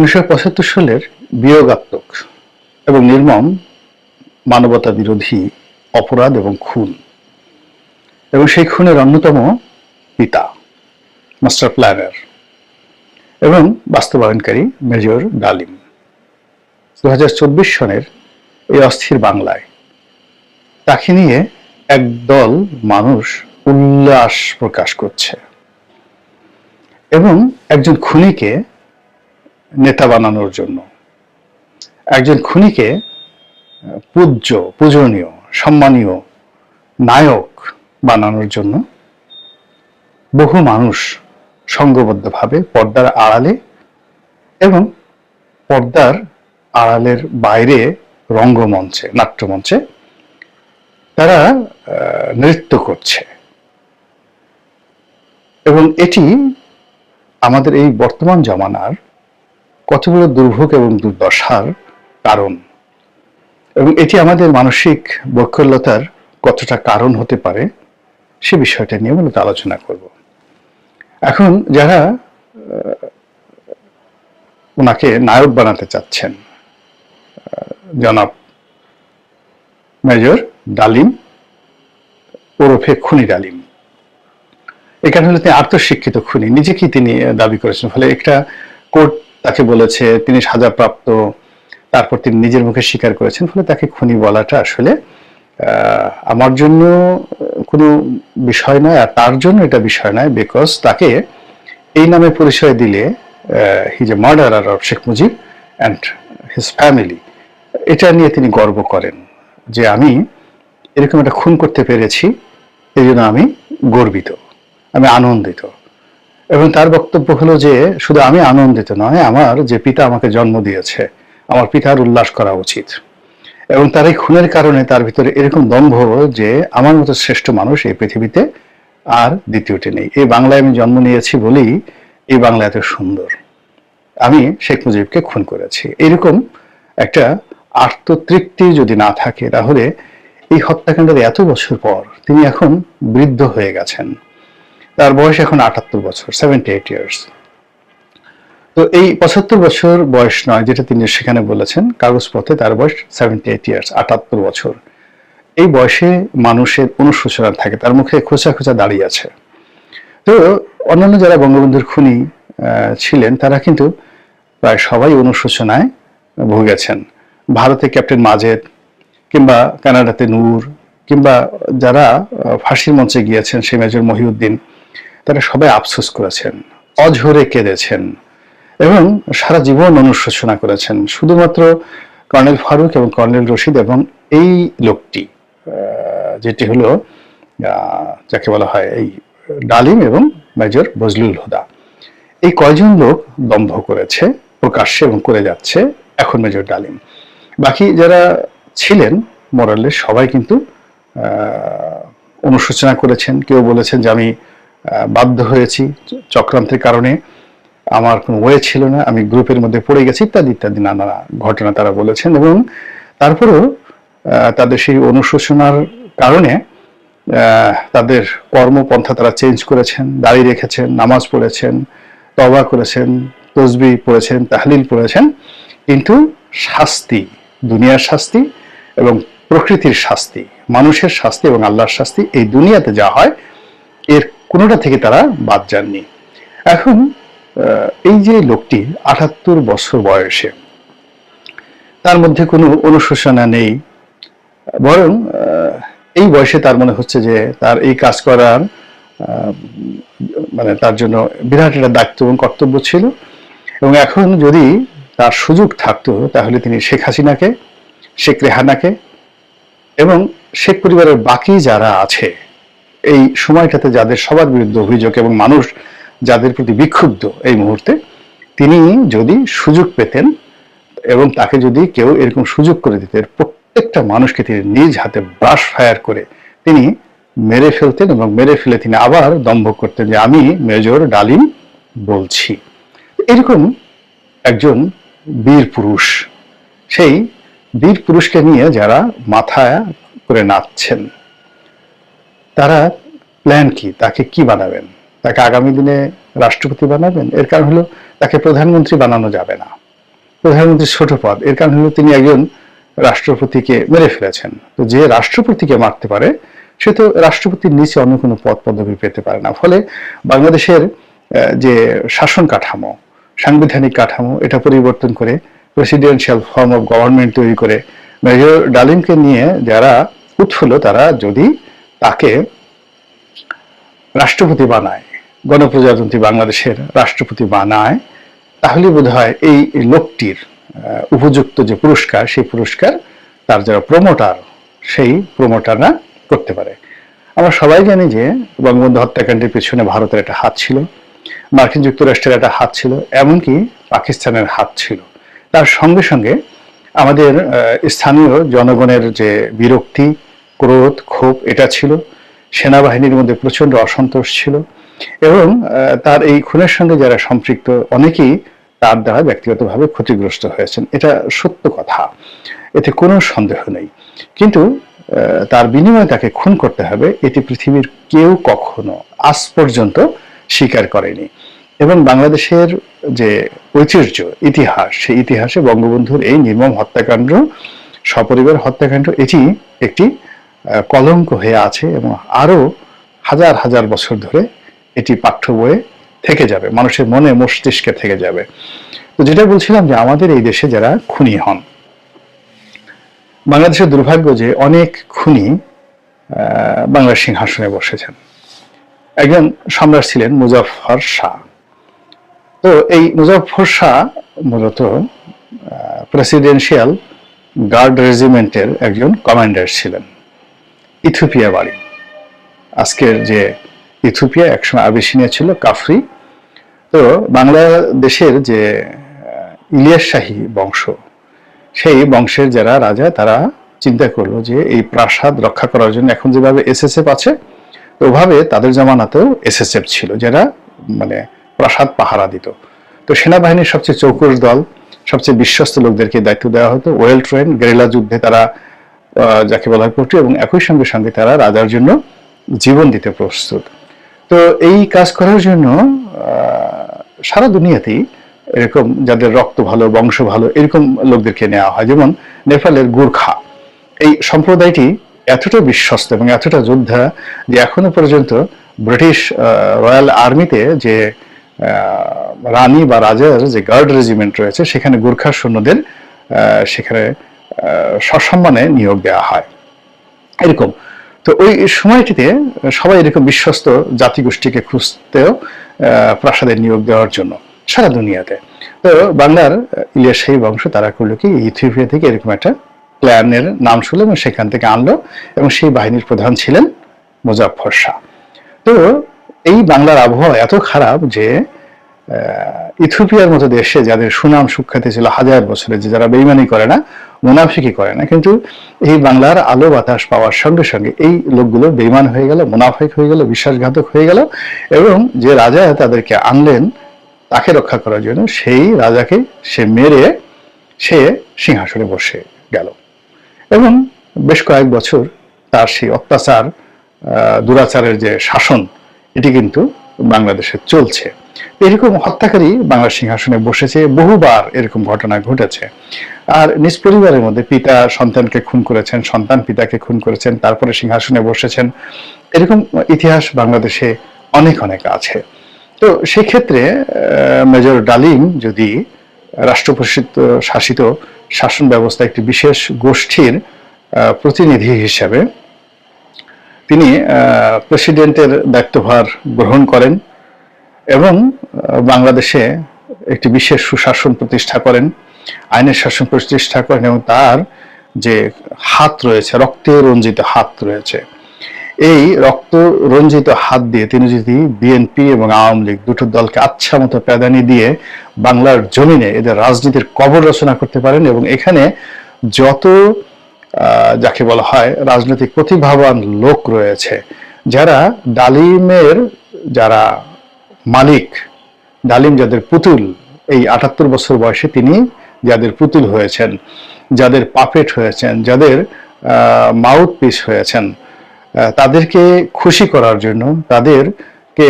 উনিশশো পঁচাত্তর সালের বিয়োগাত্মক এবং নির্মম মানবতা বিরোধী অপরাধ এবং খুন। এবং সেই খুনের অন্যতম পিতা, মাস্টার প্ল্যানার এবং বাস্তবায়নকারী মেজর ডালিম। দু হাজার চব্বিশ সনের এই অস্থির বাংলায় তাকে নিয়ে একদল মানুষ উল্লাস প্রকাশ করছে এবং একজন খুনিকে নেতা বানানোর জন্য। একজন খুনিকে পূজ্য, পূজনীয়, সম্মানীয় নায়ক বানানোর জন্য বহু মানুষ সংঘবদ্ধভাবে পর্দার আড়ালে এবং পর্দার আড়ালের বাইরে রঙ্গমঞ্চে, নাট্যমঞ্চে তারা নৃত্য করছে। এবং এটি আমাদের এই বর্তমান জামানার কতগুলো দুর্ভোগ এবং দুর্দশার কারণ। এবং এটি আমাদের মানসিক বৈকল্যতার কতটা কারণ হতে পারে, সে বিষয়টা নিয়ে মূলত আলোচনা করব। এখন যারা ওনাকে নায়ক বানাতে চাচ্ছেন জনাব মেজর ডালিম ওরফে খুনি ডালিম। এখানে হলে তিনি আত্মশিক্ষিত খুনি, নিজেকেই তিনি দাবি করেছেন। ফলে একটা কোর্ট তাকে বলেছে তিনি সাজাপ্রাপ্ত তারপর তিনি নিজের মুখে স্বীকার করেছেন, ফলে তাকে খুনি বলাটা আসলে আমার জন্য কোনো বিষয় নয়, আর তার জন্য এটা বিষয় নয় বিকজ তাকে এই নামে পরিচয় দিলে হি যে murderer of Sheikh Mujib and his family এটা নিয়ে তিনি গর্ব করেন যে আমি এরকম একটা খুন করতে পেরেছি, এই জন্য আমি গর্বিত, আমি আনন্দিত। এবং তার বক্তব্য হলো যে, শুধু আমি আনন্দিত নয়, আমার যে পিতা আমাকে জন্ম দিয়েছে, আমার পিতার উল্লাস করা উচিত। এবং তার এই খুনের কারণে তার ভিতরে এরকম দম্ভ যে, আমার মতো শ্রেষ্ঠ মানুষ এই পৃথিবীতে আর দ্বিতীয়টি নেই। এই বাংলায় আমি জন্ম নিয়েছি বলেই এই বাংলা এত সুন্দর। আমি শেখ মুজিবকে খুন করেছি। এরকম একটা আত্মতৃপ্তি যদি না থাকে, তাহলে এই হত্যাকাণ্ডের এত বছর পর তিনি এখন বৃদ্ধ হয়ে গেছেন। তার বয়স এখন আটাত্তর বছর সেভেন্টি এইট ইয়ার্স তো এই পঁচাত্তর বছর বয়স নয় যেটা তিনি সেখানে বলেছেন, কাগজপত্রে তার বয়স সেভেন্টি এইট ইয়ার্স আটাত্তর বছর। এই বয়সে মানুষের অনুশোচনা থাকে, তার মুখে খোঁচা খোঁচা দাঁড়িয়ে আছে। তো অন্যান্য যারা বঙ্গবন্ধুর খুনি ছিলেন, তারা কিন্তু প্রায় সবাই অনুশোচনায় ভুগেছেন। ভারতে ক্যাপ্টেন মাজেদ কিংবা কানাডাতে নূর কিংবা যারা ফাঁসির মঞ্চে গিয়েছেন সে মেজর মহিউদ্দিন তারা সবাই আফসোস করেছেন, অঝরে কেঁদেছেন এবং সারা জীবন অনুশোচনা করেছেন। শুধুমাত্র কর্নেল ফারুক এবং কর্নেল রশিদ এবং এই লোকটি যেটি হলো যাকে বলা হয় এই ডালিম এবং মেজর বজলুল হুদা। এই কয়জন লোক দম্ভ করেছে, প্রকাশ্যে এবং করে যাচ্ছে এখন মেজর ডালিম। বাকি যারা ছিলেন, মোরালে সবাই কিন্তু অনুশোচনা করেছেন। কেউ বলেছেন যে আমি বাধ্য হয়েছি চক্রান্তের কারণে। আমার কোনো ওয়ে ছিল না, আমি গ্রুপের মধ্যে পড়ে গেছি, ইত্যাদি ইত্যাদি, নানা ঘটনা তারা বলেছেন এবং তারপরেও তাদের সেই অনুশোচনার কারণে তাদের কর্মপন্থা তারা চেঞ্জ করেছেন, দাড়ি রেখেছেন, নামাজ পড়েছেন তবা করেছেন, তসবি পড়েছেন, তাহলিল পড়েছেন। কিন্তু শাস্তি, দুনিয়ার শাস্তি এবং প্রকৃতির শাস্তি, মানুষের শাস্তি এবং আল্লাহর শাস্তি এই দুনিয়াতে যা হয়, এর কোনোটা থেকে তারা বাদ যাননি। এখন এই যে লোকটি আটাত্তর বছর বয়সে, তার মধ্যে কোনো অনুশোচনা নেই, বরং এই বয়সে তার মনে হচ্ছে যে তার এই কাজ করার মানে তার জন্য বিরাট একটা দায়িত্ব এবং কর্তব্য ছিল। এবং এখন যদি তার সুযোগ থাকতো, তাহলে তিনি শেখ হাসিনাকে, শেখ রেহানাকে এবং শেখ পরিবারের বাকি যারা আছে এই সময়টাতে যাদের সবার বিরুদ্ধে অভিযোগ এবং মানুষ যাদের প্রতি বিক্ষুব্ধ এই মুহূর্তে, তিনি যদি সুযোগ পেতেন এবং তাকে যদি কেউ এরকম সুযোগ করে দিতেন প্রত্যেকটা মানুষকে তিনি নিজ হাতে ব্রাশ ফায়ার করে তিনি মেরে ফেলতেন এবং মেরে ফেলে তিনি আবার দম্ভ করতেন যে, আমি মেজর ডালিম বলছি। এরকম একজন বীর পুরুষ, সেই বীর পুরুষকে নিয়ে যারা মাথায় করে নাচছেন। তারা প্ল্যান কি? তাকে কি বানাবেন? তাকে আগামী দিনে রাষ্ট্রপতি বানাবেন? এর কারণ হলো তাকে প্রধানমন্ত্রী বানানো যাবে না। প্রধানমন্ত্রীর ছোট পদ। এর কারণ হলো তিনি একজন রাষ্ট্রপতিকে মেরে ফেলেছেন। তো যে রাষ্ট্রপতিকে মারতে পারে, সে তো রাষ্ট্রপতির নিচে অন্য কোনো পদ পদবি পেতে পারে না। ফলে বাংলাদেশের যে শাসন কাঠামো, সাংবিধানিক কাঠামো, এটা পরিবর্তন করে প্রেসিডেন্সিয়াল ফর্ম অফ গভর্নমেন্ট তৈরি করে মেজর ডালিমকে নিয়ে যারা উৎফুল্ল, তারা যদি তাকে রাষ্ট্রপতি বানায়, গণপ্রজাতন্ত্রী বাংলাদেশের রাষ্ট্রপতি বানায়, তাহলে বোধ হয় এই লোকটির উপযুক্ত যে পুরস্কার, সেই পুরস্কার তার যারা প্রমোটার, সেই প্রমোটাররা করতে পারে। আমরা সবাই জানি যে বঙ্গবন্ধু হত্যাকাণ্ডের পিছনে ভারতের একটা হাত ছিল, মার্কিন যুক্তরাষ্ট্রের একটা হাত ছিল, এমনকি পাকিস্তানের হাত ছিল। তার সঙ্গে সঙ্গে আমাদের স্থানীয় জনগণের যে বিরক্তি ক্রোধ, ক্ষোভ, এটা ছিল। সেনাবাহিনীর মধ্যে প্রচণ্ড অসন্তোষ ছিল এবং তার এই খুনের সঙ্গে যারা সম্পৃক্ত, অনেকেই তার দ্বারা ব্যক্তিগতভাবে ক্ষতিগ্রস্ত হয়েছেন। এটা সত্য কথা। এতে কোনো সন্দেহ নেই। কিন্তু তার বিনিময়ে তাকে খুন করতে হবে। এটি পৃথিবীর কেউ কখনো আজ পর্যন্ত স্বীকার করেনি। এবং বাংলাদেশের যে ঐতিহ্য, ইতিহাস, সেই ইতিহাসে বঙ্গবন্ধুর এই নির্মম হত্যাকাণ্ড, সপরিবার হত্যাকাণ্ড, এটি একটি কলঙ্ক হয়ে আছে এবং আরও হাজার হাজার বছর ধরে এটি পাঠ্য বইয়ে থেকে যাবে, মানুষের মনে মস্তিষ্কে থেকে যাবে। তো যেটা বলছিলাম যে আমাদের এই দেশে যারা খুনি হন, বাংলাদেশের দুর্ভাগ্য যে অনেক খুনি বাংলার সিংহাসনে বসেছেন। একজন সম্রাট ছিলেন মুজাফফর শাহ। তো এই মুজাফফর শাহ মূলত প্রেসিডেন্সিয়াল গার্ড রেজিমেন্টের একজন কমান্ডার ছিলেন। ইথিওপিয়া বাড়ি। আজকের যে ইথিওপিয়া একসময় আবিসিনিয়া ছিল, কাফরি। তো বাংলাদেশের যে ইলিয়াস শাহী বংশ, সেই বংশের যারা রাজা, তারা চিন্তা করল যে এই প্রাসাদ রক্ষা করার জন্য এখন যেভাবে এসএসএফ আছে ওভাবে তাদের জামানাতেও এসএসএফ ছিল, যারা মানে প্রাসাদ পাহারা দিত। তো সেনাবাহিনীর সবচেয়ে চৌকুশ দল, সবচেয়ে বিশ্বস্ত লোকদেরকে দায়িত্ব দেওয়া হতো, ওয়েল ট্রেন, গেরিলা যুদ্ধে তারা যাকে বলা হয় পটু এবং একই সঙ্গে সঙ্গে তারা রাজার জন্য জীবন দিতে প্রস্তুত। তো এই কাজ করার জন্য সারা দুনিয়াতেই এরকম যাদের রক্ত ভালো, বংশ ভালো, এরকম লোকদেরকে নেওয়া হয়। যেমন নেপালের গুর্খা। এই সম্প্রদায়টি এতটা বিশ্বস্ত এবং এতটা যোদ্ধা যে এখনও পর্যন্ত ব্রিটিশ রয়্যাল আর্মিতে যে রানী বা রাজার যে গার্ড রেজিমেন্ট রয়েছে, সেখানে গোর্খা সৈন্যদের সেখানে সসম্মানে নিয়োগ দেওয়া হয়। এরকম। তো ওই সময়টিতে সবাই এরকম বিশ্বস্ত জাতিগোষ্ঠীকে খুঁজতেও আহ, প্রাসাদে নিয়োগ দেওয়ার জন্য সারা দুনিয়াতে। তো বাংলার ইলিয়াস বংশ তারা করল কি ইথিওপিয়া থেকে এরকম একটা প্ল্যানের নাম শুনলো এবং সেখান থেকে আনলো এবং সেই বাহিনীর প্রধান ছিলেন মুজাফফর শাহ। তো এই বাংলার আবহাওয়া এত খারাপ যে ইথিওপিয়ার মতো দেশে যাদের সুনাম সুখ্যাতি ছিল হাজার বছরে যে যারা বেইমানি করে না মুনাফিকি করে না। কিন্তু এই বাংলার আলো বাতাস পাওয়ার সঙ্গে সঙ্গে এই লোকগুলো বেইমান হয়ে গেল, মুনাফিক হয়ে গেল, বিশ্বাসঘাতক হয়ে গেল এবং যে রাজা তাদেরকে আনলেন তাকে রক্ষা করার জন্য সেই রাজাকে সে মেরে সে সিংহাসনে বসে গেল। এবং বেশ কয়েক বছর তার সেই অত্যাচার দুরাচারের যে শাসন, এটি কিন্তু বাংলাদেশে চলছে। এরকম হত্যাকারী বাংলার সিংহাসনে বসেছে, বহুবার এরকম ঘটনা ঘটেছে। আর নিজ পরিবারের মধ্যে পিতা সন্তানকে খুন করেছেন, সন্তান পিতাকে খুন করেছেন, তারপরে সিংহাসনে বসেছেন। এরকম ইতিহাস বাংলাদেশে অনেক অনেক আছে। তো সেক্ষেত্রে মেজর ডালিম যদি রাষ্ট্রপ্রসিদ্ধ শাসিত শাসন ব্যবস্থা একটি বিশেষ গোষ্ঠীর প্রতিনিধি হিসাবে তিনি প্রেসিডেন্টের দায়িত্বভার গ্রহণ করেন এবং বাংলাদেশে একটি বিশেষ সুশাসন প্রতিষ্ঠা করেন। আইনের শাসন প্রতিষ্ঠা করেন এবং তার যে হাত রয়েছে রক্তে রঞ্জিত হাত রয়েছে। এই রক্ত রঞ্জিত হাত দিয়ে তিনি যদি বিএনপি এবং আওয়ামী লীগ দুটো দলকে আচ্ছা মতো প্যাদানি দিয়ে বাংলার জমিনে এদের রাজনীতির কবর রচনা করতে পারেন এবং এখানে যত যাকে বলা হয়, রাজনৈতিক প্রতিভাবান লোক রয়েছে, যারা ডালিমের যারা মালিক, ডালিম যাদের পুতুল, এই আটাত্তর বছর বয়সে তিনি যাদের পুতুল হয়েছেন, যাদের পাপেট হয়েছেন, যাদের মাউথ পিস হয়েছেন তাদেরকে খুশি করার জন্য, তাদেরকে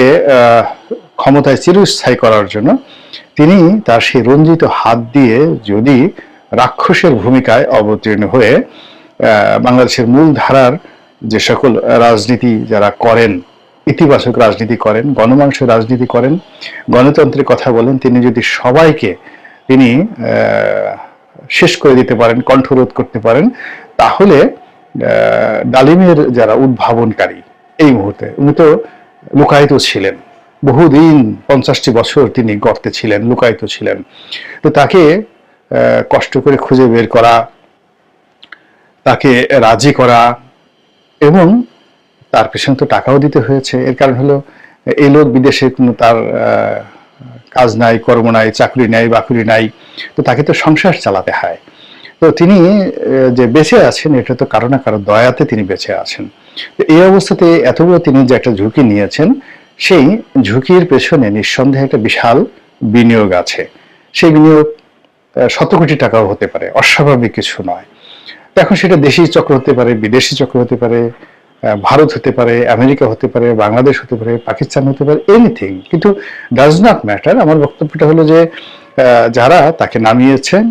ক্ষমতায় চিরস্থায়ী করার জন্য তিনি তার সেই রঞ্জিত হাত দিয়ে যদি রাক্ষসের ভূমিকায় অবতীর্ণ হয়ে বাংলাদেশের মূল ধারার যে সকল রাজনীতি যারা করেন, ইতিবাচক রাজনীতি করেন গণমাংস রাজনীতি করেন, গণতন্ত্রের কথা বলেন, তিনি যদি সবাইকে তিনি শেষ করে দিতে পারেন, কণ্ঠরোধ করতে পারেন, তাহলে ডালিমের যারা উদ্ভাবনকারী এই মুহূর্তে, উনি তো লুকায়িত ছিলেন। বহুদিন, পঞ্চাশটি বছর তিনি গর্তে ছিলেন, লুকায়িত ছিলেন। তো তাকে কষ্ট করে খুঁজে বের করা, তাকে রাজি করা এবং তার পেছনে তো টাকাও দিতে হয়েছে। এর কারণ হলো এই লোক বিদেশে কোনো তার কাজ নাই, কর্ম নাই, চাকরি নাই, বাকরি নাই, তো তাকে তো সংসার চালাতে হয়। তো তিনি যে বেঁচে আছেন, এটা তো কারও না কারও দয়াতে তিনি বেঁচে আছেন। তো এই অবস্থাতে এতগুলো তিনি যে একটা ঝুঁকি নিয়েছেন, সেই ঝুঁকির পেছনে নিঃসন্দেহে একটা বিশাল বিনিয়োগ আছে। সেই বিনিয়োগ শত কোটি টাকাও হতে পারে, অস্বাভাবিক কিছু নয়। এখন সেটা দেশি চক্র হতে পারে, বিদেশি চক্র হতে পারে ভারত হতে পারে, আমেরিকা হতে পারে, বাংলাদেশ হতে পারে, পাকিস্তান হতে পারে এনিথিং কিন্তু ডাজ নট ম্যাটার আমার বক্তব্যটা হলো যে যারা তাকে নামিয়েছেন,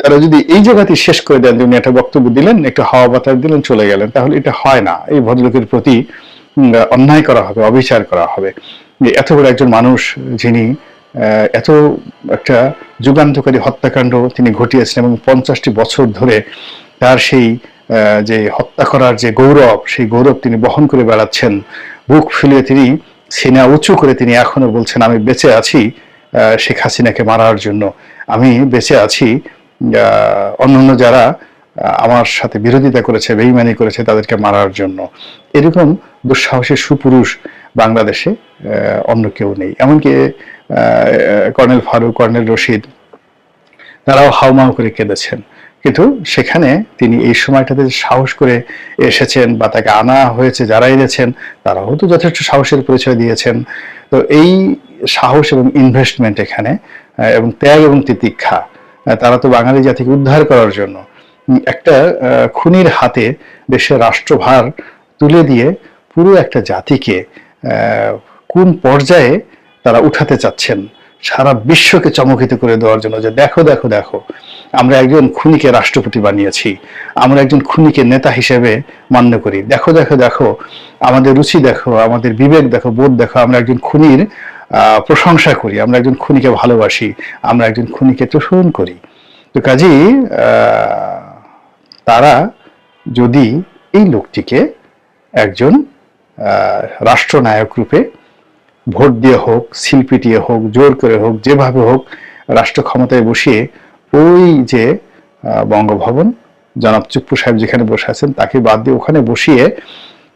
তারা যদি এই জায়গাতে শেষ করে দেন উনি একটা বক্তব্য দিলেন, একটু হাওয়া বাতাস দিলেন, চলে গেলেন, তাহলে এটা হয় না। এই ভদ্রলোকের প্রতি অন্যায় করা হবে, অবিচার করা হবে। এত বড় একজন মানুষ যিনি এত একটা যুগান্তকারী হত্যাকাণ্ড তিনি ঘটিয়েছেন এবং পঞ্চাশটি বছর ধরে তার সেই যে হত্যা করার যে গৌরব, সেই গৌরব তিনি বহন করে বেড়াচ্ছেন। বুক ফুলিয়ে তিনি সিনা উঁচু করে তিনি এখনও বলছেন, আমি বেঁচে আছি শেখ হাসিনাকে মারার জন্য। আমি বেঁচে আছি অন্যান্য যারা আমার সাথে বিরোধিতা করেছে, বেইমানি করেছে, তাদেরকে মারার জন্য। এরকম দুঃসাহসী সুপুরুষ বাংলাদেশে অন্য কেউ নেই। এমনকি কর্নেল ফারুক, কর্নেল রশিদ, তারাও হাউমাউ করে কেঁদেছেন। কিন্তু সেখানে তিনি এই সময়টাতে সাহস করে এসেছেন বা তাকে আনা হয়েছে, যারা এনেছেন, তারাও তো যথেষ্ট সাহসের পরিচয় দিয়েছেন। তো এই সাহস এবং ইনভেস্টমেন্ট এখানে এবং ত্যাগ এবং তিতিক্ষা তারা তো বাঙালি জাতিকে উদ্ধার করার জন্য একটা খুনির হাতে দেশের রাষ্ট্রভার তুলে দিয়ে পুরো একটা জাতিকে কোন পর্যায়ে তারা উঠাতে চাচ্ছেন। সারা বিশ্বকে চমকিত করে দেওয়ার জন্য যে দেখো দেখো দেখো, আমরা একজন খুনিকে রাষ্ট্রপতি বানিয়েছি, আমরা একজন খুনিকে নেতা হিসেবে মান্য করি। দেখো দেখো দেখো, আমাদের রুচি দেখো, আমাদের বিবেক দেখো, বোধ দেখো, আমরা একজন খুনির প্রশংসা করি, আমরা একজন খুনিকে ভালোবাসি, আমরা একজন খুনিকে তোষণ করি। তো কাজেই তারা যদি এই লোকটিকে একজন রাষ্ট্রনায়ক রূপে ভোট দিয়ে হোক সিল পিটিয়ে হোক, জোর করে হোক, যেভাবে হোক, রাষ্ট্র ক্ষমতায় বসিয়ে ওই যে বঙ্গভবন, জনাব চুপ্পু সাহেব যেখানে বসে আছেন, তাকে বাদ দিয়ে ওখানে বসিয়ে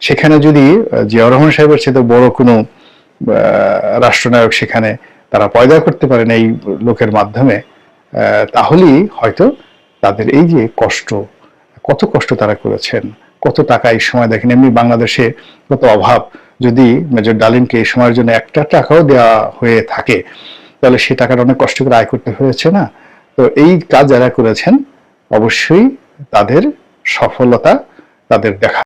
সেখানে যদি জিয়াউর রহমান সাহেবের সাথে বড় কোনো রাষ্ট্রনায়ক সেখানে তারা পয়দা করতে পারেন এই লোকের মাধ্যমে তাহলেই হয়তো তাদের এই যে কষ্ট, কত কষ্ট তারা করেছেন, কত টাকা এই সময় দেখেন, এমনি বাংলাদেশে কত অভাব যদি মেজর ডালিমকে এই সময়ের জন্য একটা টাকাও দেওয়া হয়ে থাকে, তাহলে সে টাকাটা অনেক কষ্ট করে আয় করতে হয়েছে না? তো এই কাজ যারা করেছেন, অবশ্যই তাদের সফলতা তাদের দেখা